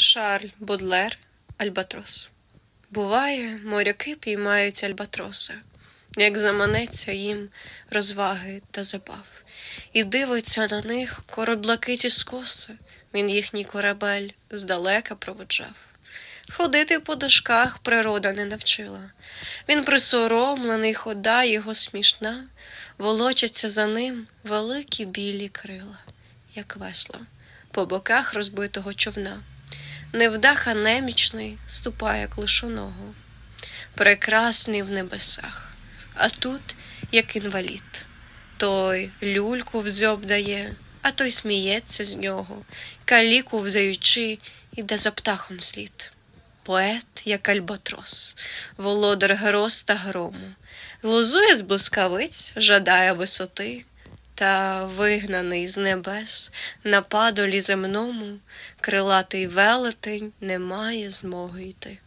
Шарль Бодлер Альбатрос. Буває, моряки піймають альбатроса, як заманеться їм розваги та забав, і дивиться на них кораблакиті скоси, він їхній корабель здалека проводжав. Ходити по дошках природа не навчила. Він присоромлений, хода його смішна, волочаться за ним великі білі крила, як весла, по боках розбитого човна. Невдаха немічний ступає клишоного, прекрасний в небесах, а тут, як інвалід, той люльку в дзьоб дає, а той сміється з нього, каліку вдаючи, іде за птахом слід. Поет, як альбатрос, володар гроз та грому, лузує з блискавиць, жадає висоти, та вигнаний з небес на падолі земному, крилатий велетень не має змоги йти.